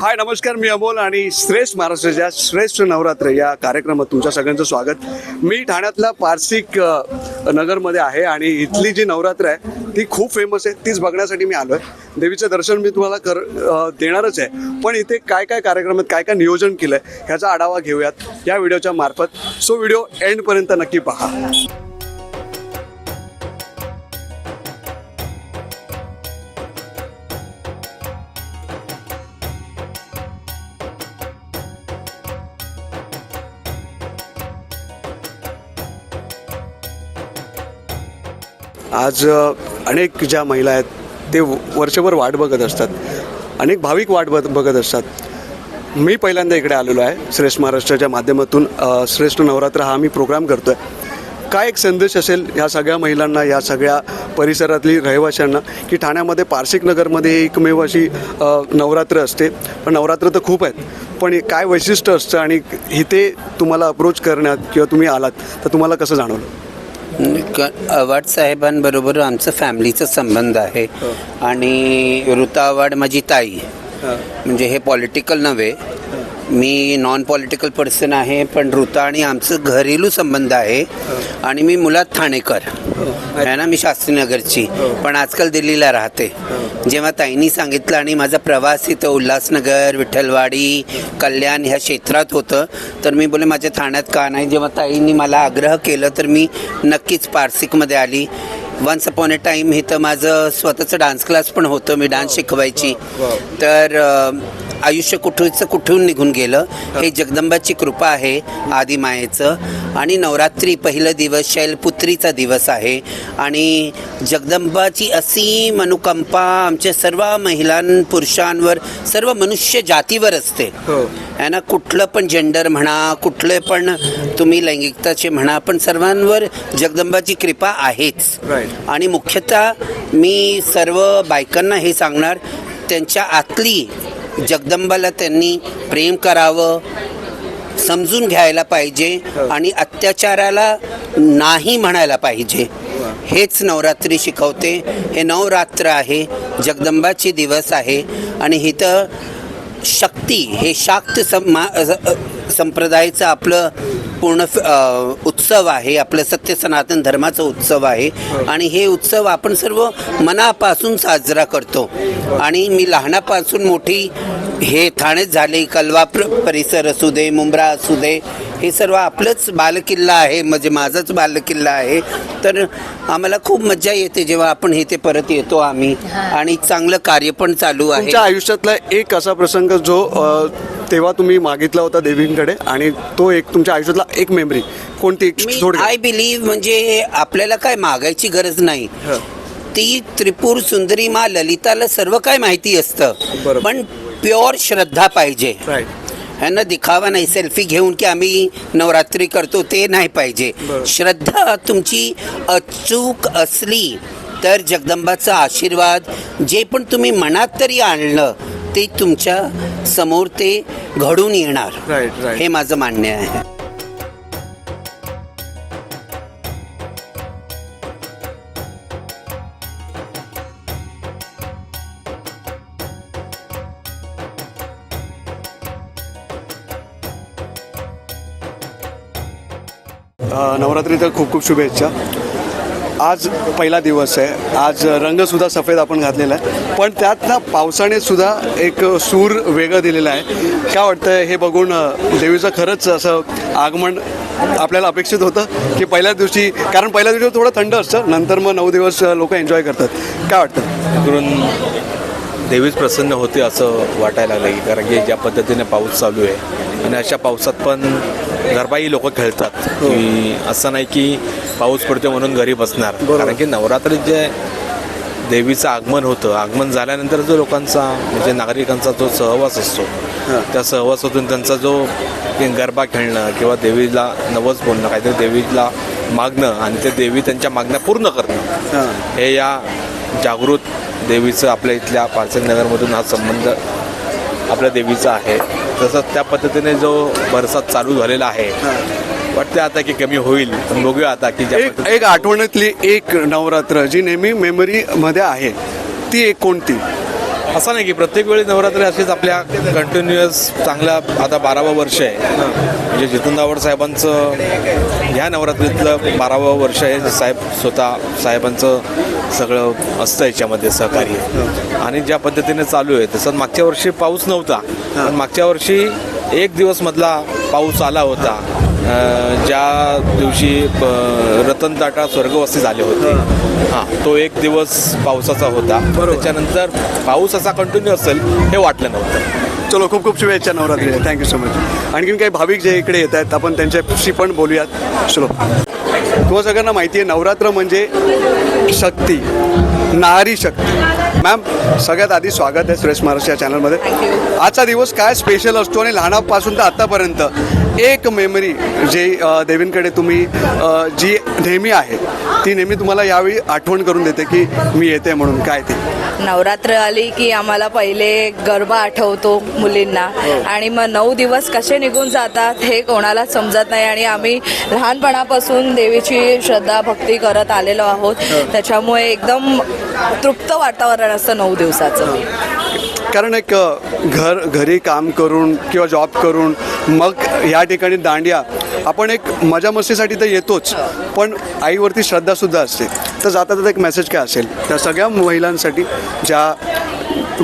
हाय नमस्कार मी अमोल आणि श्रेष्ठ महाराष्ट्राच्या श्रेष्ठ नवरात्र या कार्यक्रमात तुमच्या सगळ्यांचं स्वागत. मी ठाण्यातल्या पारसिक नगरमध्ये आहे आणि इथली जी नवरात्र आहे ती खूप फेमस आहे. तीच बघण्यासाठी मी आलो आहे देवीचं दर्शन मी तुम्हाला कर देणारच आहे. पण इथे काय काय कार्यक्रमात काय काय नियोजन केलं आहे ह्याचा आढावा घेऊयात या व्हिडिओच्या मार्फत. सो व्हिडिओ एंडपर्यंत नक्की पहा. आज अनेक ज्या महिला आहेत ते व- वर्षभर वाट बघत असतात. अनेक भाविक वाट बघ बघत असतात. मी पहिल्यांदा इकडे आलेलो आहे श्रेष्ठ महाराष्ट्राच्या माध्यमातून. श्रेष्ठ नवरात्र हा मी प्रोग्राम करतो आहे काय एक संदेश असेल ह्या सगळ्या महिलांना या सगळ्या परिसरातली रहिवाशांना की ठाण्यामध्ये पारसिक नगरमध्ये एकमेव अशी नवरात्र असते. पण नवरात्र तर खूप आहेत. पण काय वैशिष्ट्य असतं आणि इथे तुम्हाला अप्रोच करण्यात किंवा तुम्ही आलात तर तुम्हाला कसं जाणवलं? आव्हाड साहेबांबरोबर आमचं फॅमिलीचा संबंध आहे. आणि ऋता आव्हाड माझी ताई. म्हणजे हे पॉलिटिकल नव्हे. मी नॉन पॉलिटिकल पर्सन आहे पण ऋता आणि आमचं घरेलू संबंध आहे. आणि मी मुलात ठाणेकर. आहे ना? मी शास्त्रीनगरची. पण आजकाल दिल्लीला राहते. जेव्हा ताईंनी सांगितलं आणि माझा प्रवास इथं उल्हासनगर विठ्ठलवाडी कल्याण ह्या क्षेत्रात होतं तर मी बोले माझ्या ठाण्यात का नाही? जेव्हा ताईंनी मला आग्रह केलं तर मी नक्कीच पारसिकमध्ये आली. वन्स अपॉन अ टाईम इथं माझं स्वतःचं डान्स क्लास पण होतं मी डान्स शिकवायची. तर आयुष्य कुठूचं कुठून निघून गेलं? हे जगदंबाची कृपा आहे आदिमायेचं आणि नवरात्री पहिलं दिवस शैलपुत्रीचा दिवस आहे. आणि जगदंबाची असीम अनुकंपा आमच्या सर्व महिलां पुरुषांवर सर्व मनुष्य जातीवर असते. हो. आहे ना? कुठलं पण जेंडर म्हणा कुठले पण तुम्ही लैंगिकताचे म्हणा पण सर्वांवर जगदंबाची कृपा आहेच. आणि मुख्यतः मी सर्व बायकांना हे सांगणार त्यांच्या आतली जगदंबाला त्यांनी प्रेम करावं समजून घ्यायला पाहिजे आणि अत्याचाराला नाही म्हणायला पाहिजे. हेच नवरात्री शिकवते. हे नवरात्र आहे जगदंबाचे दिवस आहे आणि इथं शक्ती हे शाक्त समा संप्रदायाचं आपलं पूर्ण उत्सव आहे. आपलं सत्य सनातन धर्माचा उत्सव आहे. आणि हे उत्सव आपण सर्व मनापासून साजरा करतो. आणि मी लहानापासून मोठी हे ठाणेत झाले कलवा प्र- परिसर असू दे मुंब्रा असू दे हे सर्व आपलंच बालकिल्ला आहे. म्हणजे माझाच बालकिल्ला आहे. तर आम्हाला खूप मजा येते जेव्हा आपण इथे परत येतो आम्ही. आणि चांगलं कार्य पण चालू आहे. तुमच्या आयुष्यातला एक असा प्रसंग जो तेव्हा तुम्ही मागितला होता देवींकडे आणि तो एक तुमच्या आयुष्यातला एक मेमरी कोणती आय बिलीव्ह म्हणजे आपल्याला काय मागायची गरज नाही. ती त्रिपुर सुंदरी मा ललिताला सर्व काय माहिती असतं. पण प्युअर श्रद्धा पाहिजे. राईट है ना? दिखावा नाही. सेल्फी घेऊन की आम्ही नवरात्री करतो ते नाही पाहिजे. श्रद्धा तुमची अचूक असली तर जगदंबाचा आशीर्वाद जे पण तुम्ही मनात तरी आणलं ते तुमच्यासमोर ते घडून येणार. हे माझं मान्य आहे. नवरात्रीच्या खूप खूप शुभेच्छा. आज पहिला दिवस आहे. आज रंगसुद्धा सफेद आपण घातलेला आहे. पण त्यात ना पावसाने सुद्धा एक सूर वेगळं दिलेलं आहे. काय वाटतं हे बघून देवीचं खरंच असं आगमन आपल्याला अपेक्षित होतं की पहिल्याच दिवशी कारण पहिल्या दिवशी थोडं थंड असतं नंतर मग नऊ दिवस लोक एन्जॉय करतात. काय वाटतं? करून देवीच प्रसन्न होते असं वाटायला लागलं की कारण की ज्या पद्धतीने पाऊस चालू आहे. आणि अशा पावसात पण गरबाही लोक खेळतात. की असं नाही की पाऊस पडतो म्हणून घरी बसणार. कारण की नवरात्रीत जे देवीचं आगमन होतं आगमन झाल्यानंतर जो लोकांचा म्हणजे नागरिकांचा जो सहवास असतो त्या सहवासातून त्यांचा जो गरबा खेळणं किंवा देवीला नवस बोलणं काहीतरी देवीला मागणं आणि ते देवी त्यांच्या मागण्या पूर्ण करणं हां. या जागृत देवीचं आपल्या इथल्या पार्सल नगरमधून हा संबंध आपल्या देवीचा आहे. तसंच त्या पद्धतीने जो बरसात चालू झालेला आहे वाटते आता की कमी होईल. बघूया आता की एक एक आठवणीतली एक नवरात्र जी नेहमी मेमरीमध्ये आहे ती एक कोणती? असं नाही की प्रत्येक वेळी नवरात्री अशीच आपल्या कंटिन्युअस चांगल्या आता बारावं वर्ष आहे. म्हणजे जितेंद्र दावड साहेबांचं ह्या नवरात्रीतलं बारावं वर्ष आहे. साहेब स्वतः साहेबांचं सगळं असतं याच्यामध्ये सहकार्य. आणि ज्या पद्धतीने चालू आहे तसं मागच्या वर्षी पाऊस नव्हता. पण मागच्या वर्षी एक दिवस मधला पाऊस आला होता. ज्या दिवशी रतन टाटा स्वर्गवासी झाले होते हां. तो एक दिवस पावसाचा होता. त्याच्यानंतर पाऊस असा कंटिन्यू असेल हे वाटलं नव्हतं. चलो खूप खूप शुभेच्छा नवरात्री थँक्यू सो मच आणखीन काही भाविक जे इकडे येत आहेत आपण त्यांच्याशी पण बोलूयात. चलो. तुम्हाला सगळ्यांना माहिती आहे नवरात्र म्हणजे शक्ती नारी शक्ती. मॅम सगळ्यात आधी स्वागत आहे सुरेश महाराष्ट्र या चॅनलमध्ये आजचा दिवस काय स्पेशल असतो आणि लहानापासून तर आत्तापर्यंत एक मेमरी जे देवींकडे तुम्ही जी नेहमी आहे ती नेहमी तुम्हाला यावेळी आठवण करून देते की मी येते म्हणून. काय ते? नवरात्र आली की आम्हाला पहिले गरबा आठवतो मुलींना. आणि मग नऊ दिवस कसे निघून जातात हे कोणाला समजत नाही आणि आम्ही लहानपणापासून देवीची श्रद्धा भक्ती करत आलेलो आहोत. त्याच्यामुळे एकदम तृप्त वातावरण असतं नऊ दिवसाचं. कारण एक घर घरी काम करून किंवा जॉब करून मग या ठिकाणी दांडिया. आपण एक मजा मस्तीसाठी तर येतोच पण आईवरती श्रद्धासुद्धा असते. तर जाता जाता एक मेसेज काय असेल? त्या सगळ्या महिलांसाठी ज्या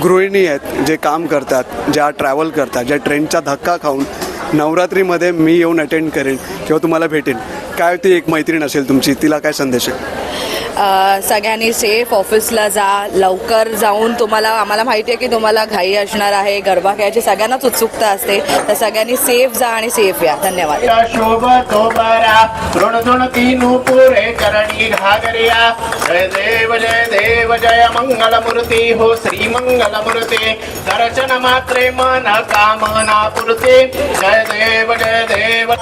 गृहिणी आहेत जे काम करतात ज्या ट्रॅव्हल करतात ज्या ट्रेनचा धक्का खाऊन नवरात्रीमध्ये मी येऊन अटेंड करेन किंवा तुम्हाला भेटेन. काय ती एक मैत्रीण असेल तुमची? तिला काय संदेश आहे? सगळ्यांनी सेफ ऑफिसला जा लवकर जाऊन तुम्हाला आम्हाला माहिती आहे की तुम्हाला घाई असणार आहे गरबा खेळायची सगळ्यांनाच उत्सुकता असते. तर सगळ्यांनी सेफ जा आणि सेफ या. धन्यवाद. जय देव जय देव जय मंगल मूर्ती हो श्री मंगल मूर्ती दर्शन मात्रे मन कामना पुरते जय देव जय देव.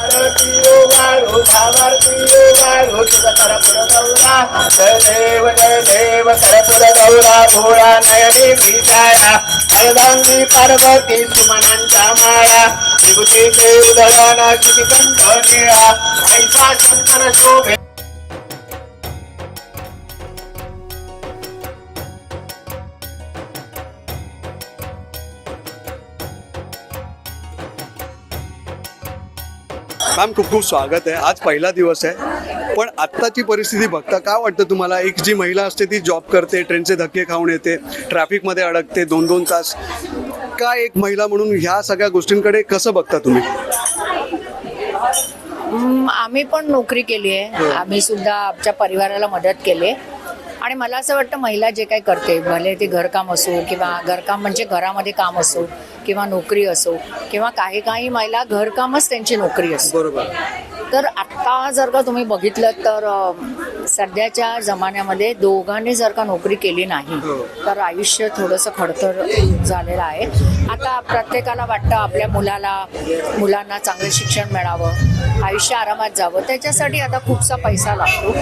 आरतीयो वाळू करपुर गौरा देव देव करपुर गौरा भोळा नयनी भीताया अर्धांगी पार्वती सुमनांच्या माया विभूतीचे उदळण किती कंठ निळा ऐसा शंकर शोभे. मॅम खूप खूप स्वागत आहे आज पहिला दिवस आहे पण आत्ताची परिस्थिती बघता काय वाटतं तुम्हाला? एक जी महिला असते ती जॉब करते ट्रेनचे धक्के खाऊन येते ट्रॅफिकमध्ये अडकते दोन दोन तास. काय एक महिला म्हणून ह्या सगळ्या गोष्टींकडे कसं बघता तुम्ही? आम्ही पण नोकरी केली आहे. आम्ही सुद्धा आमच्या परिवाराला मदत केली आहे. आणि मला असं वाटतं महिला जे काही करते भले ते घरकाम असो किंवा घरकाम म्हणजे घरामध्ये काम असो किंवा नोकरी असो किंवा काही काही महिला घरकामच त्यांची नोकरी असो. बरोबर. तर आत्ता जर का तुम्ही बघितलं तर सध्याच्या जमान्यामध्ये दोघांनी जर का नोकरी केली नाही हो. तर आयुष्य थोडंसं खडतर झालेलं आहे. आता प्रत्येकाला वाटतं आपल्या मुलाला मुलांना चांगलं शिक्षण मिळावं आयुष्य आरामात जावं. त्याच्यासाठी आता खूपसा पैसा लागतो.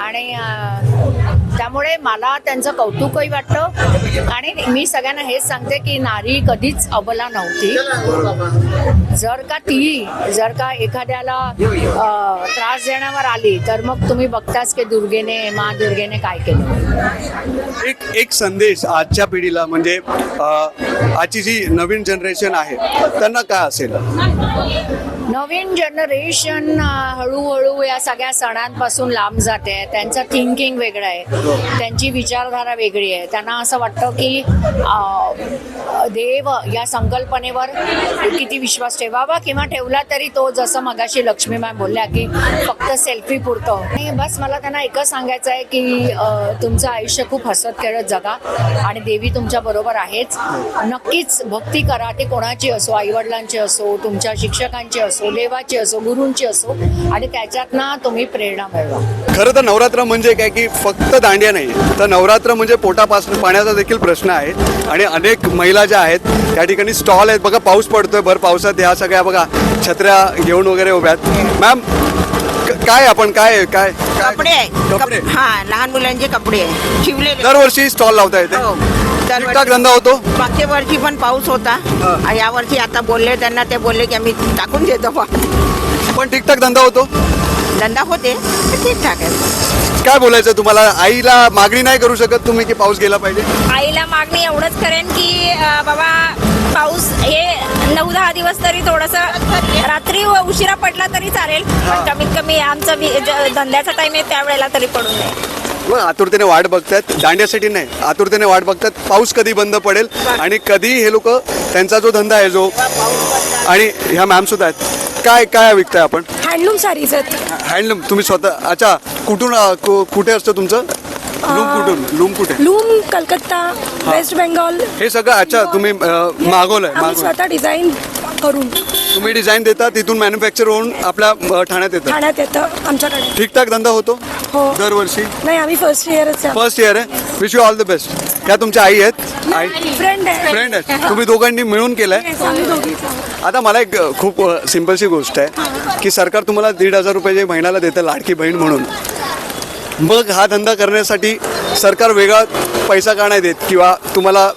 आणि त्यामुळे मला त्यांचं कौतुकही वाटतं आणि मी सगळ्यांना हेच सांगते की नारी कधीच अबला नव्हती. जर का ती जर का एखाद्याला त्रास देण्यावर आली तर मग तुम्ही बघताच की दुर्गेने मा दुर्गेने काय केलं. एक एक संदेश आजच्या पिढीला म्हणजे आजची जी नवीन जनरेशन आहे त्यांना काय असेल? नवीन जनरेशन हळूहळू या सगळ्या सणांपासून लांब जाते त्यांचं थिंकिंग वेगळं आहे. त्यांची विचारधारा वेगळी आहे. त्यांना असं वाटतं की देव या संकल्पनेवर किती विश्वास ठेवावा किंवा ठेवला तरी तो जसं मगाशी लक्ष्मी मॅम बोलल्या की फक्त सेल्फी पुरतं. आणि बस मला त्यांना एकच सांगायचं आहे की तुमचं आयुष्य खूप हसत खेळत जगा आणि देवी तुमच्या बरोबर आहेच. नक्कीच भक्ती करा. ती कोणाची असो आईवडिलांची असो तुमच्या शिक्षकांची असो देवाची असो गुरूंची असो आणि त्याच्यातनं तुम्ही प्रेरणा मिळवा. खरं तर नवरात्र म्हणजे काय की फक्त दांडिया नाही तर नवरात्र म्हणजे पोटापास पाण्याचा देखील प्रश्न आहे. आणि अनेक महिला ज्या आहेत त्या ठिकाणी स्टॉल आहेत. बघा पाऊस पडतोय भर पावसात ह्या सगळ्या बघा छत्र्या घेऊन वगैरे उभ्या आहेत. मॅम काय आपण काय काय? कपडे आहे. कपडे. हा लहान मुलांचे कपडे आहे. शिवलेले दरवर्षी स्टॉल लावता येते. हो. दरवर्षी- धंदा होतो? मागच्या वर्षी पण पाऊस होता. आणि या वर्षी आता बोलले त्यांना ते बोलले की आम्ही टाकून देतो. पण. ठीकठाक धंदा होतो? धंदा होते तर ठीकठाक आहे. काय बोलायचं तुम्हाला? आईला मागणी नाही करू शकत तुम्ही की पाऊस गेला पाहिजे? आईला मागणी एवढंच करेन की अं, बाबा पाऊस हे नऊ दहा दिवस तरी थोडंसं रात्री उशिरा पडला तरी चालेल पण कमीत कमी आमचं वि- ज- धंद्याचा टाइम आहे त्यावेळेला तरी पडू नये. मग आतुरतेने वाट बघतात दांड्यासाठी नाही आतुरतेने वाट बघतात पाऊस कधी बंद पडेल आणि कधी हे लोक त्यांचा जो धंदा आहे जो आणि ह्या मॅम सुद्धा आहेत. काय काय विकताय आपण? हँडलूम साडीज आहेत. हँडलूम तुम्ही स्वतः अच्छा कुठून अ, कु- कुठे असतं तुमचं? लूम कुठून? लूम कुठे? लूम कलकत्ता वेस्ट बेंगॉल हे सगळं अच्छा तुम्ही अ, मागवलंय आम्ही स्वतः डिझाईन करून. तुम्ही डिझाईन देता तिथून मॅन्युफॅक्चर होऊन आपल्या अ, ठाण्यात येतं. ठाण्यात येतं आमच्याकडे. ठीकठाक धंदा होतो? हो. दरवर्षी? नाही आम्ही फर्स्ट इयरच आहे. फर्स्ट इयर आहे? Wish you all the best ह्या तुमच्या आई आहेत. आई. फ्रेंड आहे. फ्रेंड आहेत. तुम्ही दोघांनी मिळून केलंय. आता मला एक खूप सिम्पलशी गोष्ट आहे की सरकार तुम्हाला दीड हजार रुपये जे महिन्याला देतं लाडकी बहीण म्हणून मग हा धंदा करण्यासाठी सरकार वेगळा पैसा का नाही देत? किंवा तुम्हाला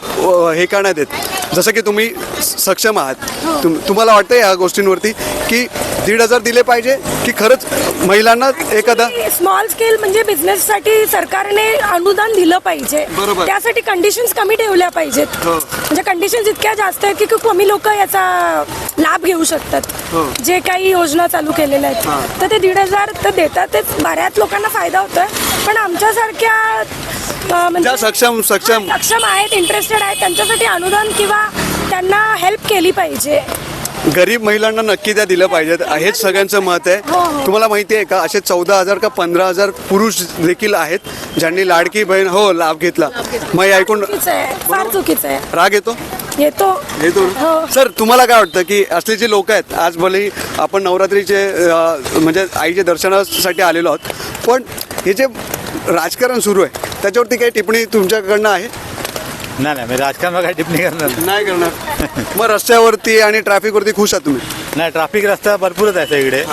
हे का नाही देत? जसं की तुम्ही सक्षम आहात. तुम तुम्हाला वाटतं या गोष्टींवरती की दीड हजार दिले पाहिजे की खरंच महिलांना एखादा स्मॉल स्केल म्हणजे बिझनेससाठी सरकारने अनुदान दिलं पाहिजे. बरोबर. त्यासाठी कंडिशन्स कमी ठेवल्या पाहिजेत. हो. म्हणजे कंडिशन्स इतक्या जास्त आहेत की खूप कमी लोक याचा लाभ घेऊ हो. शकतात जे काही योजना चालू केलेल्या आहेत. तर ते दीड हजार तर देतातच. बऱ्याच लोकांना फायदा होतोय. पण आमच्यासारख्या अं, म्हणजे ज्या सक्षम सक्षम. सक्षम आहेत इंटरेस्टेड आहेत त्यांच्यासाठी अनुदान किंवा त्यांना हेल्प केली पाहिजे. गरीब महिलांना नक्की त्या दिलं पाहिजेत. हेच सगळ्यांचं मत हो, आहे. हो. तुम्हाला माहिती आहे का असे चौदा हजार का पंधरा हजार पुरुष देखील आहेत ज्यांनी लाडकी बहीण हो लाभ घेतला. मग हे ऐकून चुकीचं आहे फार चुकीचं आहे. राग येतो? येतो. येतो हो. सर तुम्हाला काय वाटतं की असले जे लोक आहेत आज भले आपण नवरात्रीचे अं, म्हणजे आईच्या दर्शनासाठी आलेलो आहोत पण हे जे राजकारण सुरू आहे त्याच्यावरती काही टिप्पणी तुमच्याकडनं आहे? नाही नाही मी राजकारणावर काही टिप्पणी करणार नाही. नाही करणार. मग रस्त्यावरती आणि ट्रॅफिकवरती खुश आहात तुम्ही? नाही ट्रॅफिक रस्ता भरपूरच आहे सगळीकडे.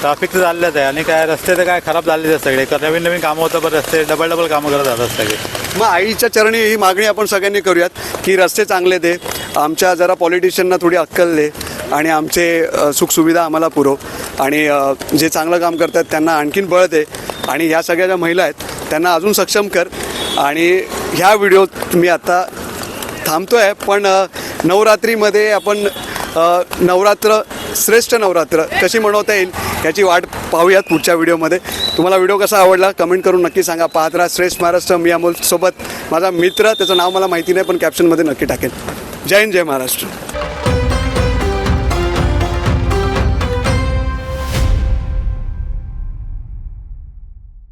ट्रॅफिक तर चाललंच आहे आणि काय रस्ते तर काय खराब झालेले आहेत सगळे. कारण नवीन नवीन कामं होतं पण रस्ते डबल डबल कामं करत राहतात सगळे. मग आईच्या चरणी ही मागणी आपण सगळ्यांनी करूयात की रस्ते चांगले दे आमच्या जरा पॉलिटिशियनना थोडी अक्कल दे आणि आमचे अ, सुखसुविधा आम्हाला पुरव. आणि अ, जे चांगलं काम करतात त्यांना आणखीन बळ दे. आणि ह्या सगळ्या ज्या महिला आहेत त्यांना अजून सक्षम कर. आणि ह्या व्हिडिओत मी आत्ता थांबतो आहे पण नवरात्रीमध्ये आपण नवरात्र श्रेष्ठ नवरात्र कशी मनवता येईल याची वाट पाहूयात पुढच्या व्हिडिओमध्ये तुम्हाला व्हिडिओ कसा आवडला कमेंट करून नक्की सांगा. पाहत राहा श्रेष्ठ महाराष्ट्र मी अमोलसोबत माझा मित्र त्याचं नाव मला माहिती नाही पण कॅप्शनमध्ये नक्की टाकेन जय हिंद जय महाराष्ट्र.